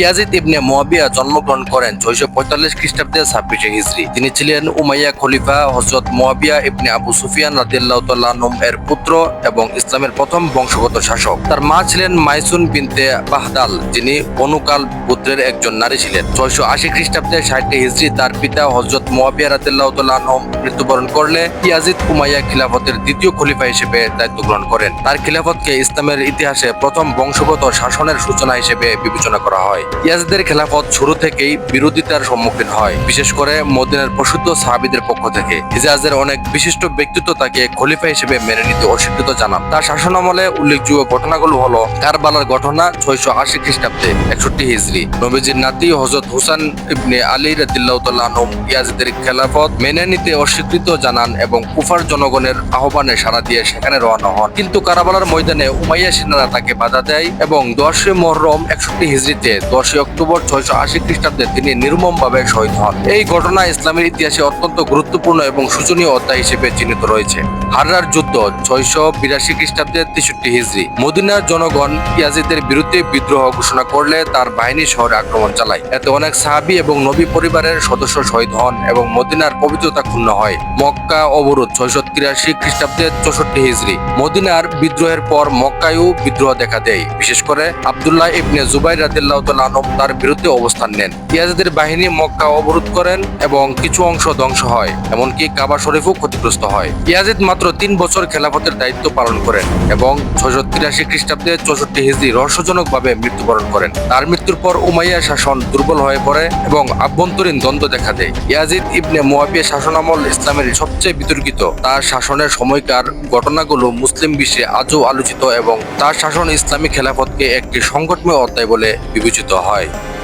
Yazid ইবনে মুয়াবিয়া জন্মগ্রহণ করেন ছয়শো পঁয়তাল্লিশ খ্রিস্টাব্দে ছাব্বিশে হিজরি। তিনি ছিলেন উমাইয়া খলিফা হজরত মুয়াবিয়া ইবনে আবু সুফিয়ান রাদিয়াল্লাহু তাআলা এর পুত্র এবং ইসলামের প্রথম বংশগত শাসক। তার মা ছিলেন মাইসুন বিনতে বাহদাল, যিনি বনুকাল পুত্রের একজন নারী ছিলেন। ছয়শো আশি খ্রিস্টাব্দে ষাটটি হিজরি তার পিতা হজরত মুয়াবিয়া রাদিয়াল্লাহু তাআলা মৃত্যুবরণ করলে ইয়াজিদ উমাইয়া খিলাফতের দ্বিতীয় খলিফা হিসেবে দায়িত্ব গ্রহণ করেন। তার খিলাফতকে ইসলামের ইতিহাসে প্রথম বংশগত শাসনের সূচনা হিসেবে বিবেচনা করা হয়। ইয়াজিদের খেলাফত শুরু থেকেই বিরোধিতার সম্মুখীন হয়। বিশেষ করে মদিনার প্রসিদ্ধ সাহাবিদের পক্ষ থেকে। হিজাজের অনেক বিশিষ্ট ব্যক্তিত্ব তাকে খলিফা হিসেবে মেনে নিতে অস্বীকৃত জানান। তার শাসনামলে উল্লেখযোগ্য ঘটনাগুলো হলো কারবালার ঘটনা ছয়শো আশি খ্রিস্টাব্দে একষট্টি হিজরি। নবীজির নাতি হজরত হুসান ইবনে আলী রাদিল্লাহ তাল্লাহ ইয়াজিদের খেলাফত মেনে নিতে অস্বীকৃত জানান এবং কুফার জনগণের আহ্বানে সাড়া দিয়ে সেখানে রওনা হন। কিন্তু কারাবালার ময়দানে উমাইয়া সেনারা তাকে বাধা দেয় এবং দশই মহরম একষট্টি হিজড়িতে দশই অক্টোবর ছয়শো আশি খ্রিস্টাব্দে তিনি নির্মমভাবে শহীদ হন। এই ঘটনা ইসলামের ইতিহাসে অত্যন্ত গুরুত্বপূর্ণ এবং সূচনীয় অধ্যায় হিসেবে চিহ্নিত রয়েছে। হাররার যুদ্ধ, ছয়শো বিরাশি খ্রিস্টাব্দে তেষট্টি হিজড়ি মদিনার জনগণ ইয়াজিদের বিরুদ্ধে বিদ্রোহ ঘোষণা করলে তার বাহিনী শহরে আক্রমণ চালায়। এতে অনেক সাহাবি এবং নবী পরিবারের সদস্য শহীদ হন এবং মদিনার পবিত্রতা ক্ষুণ্ণ হয়। মক্কা অবরোধ, ছয়শো তিরাশি খ্রিস্টাব্দে চৌষট্টি হিজড়ি মদিনার বিদ্রোহের পর মক্কায়ও বিদ্রোহ দেখা দেয়। বিশেষ করে আবদুল্লাহ ইবনে জুবাই রাদিল্লাহ আনম তার বিরুদ্ধে অবস্থান নেন। ইয়াজিদের বাহিনী মক্কা অবরোধ করেন এবং কিছু অংশ ধ্বংস হয়, এমনকি কাবা শরীফও ক্ষতিগ্রস্ত হয়। ইয়াজিদ মাত্র তিন বছর খেলাফতের দায়িত্ব পালন করেন এবং ছয়শো তিরাশি খ্রিস্টাব্দে চৌষট্টি হিজড়ি রহস্যজনকভাবে মৃত্যুবরণ করেন। তার মৃত্যুর পর উমাইয়া শাসন দুর্বল হয়ে পড়ে এবং আভ্যন্তরীণ দ্বন্দ্ব দেখা দেয়। ইয়াজিদ ইবনে মুয়াবিয়া শাসনামল ইসলামের সবচেয়ে বিতর্কিত। তার শাসনের সময়কার ঘটনাগুলো মুসলিম বিশ্বে আজও আলোচিত এবং তার শাসন ইসলামী খেলাফতকে একটি সংকটময় অধ্যায় বলে বিবেচিত হয়।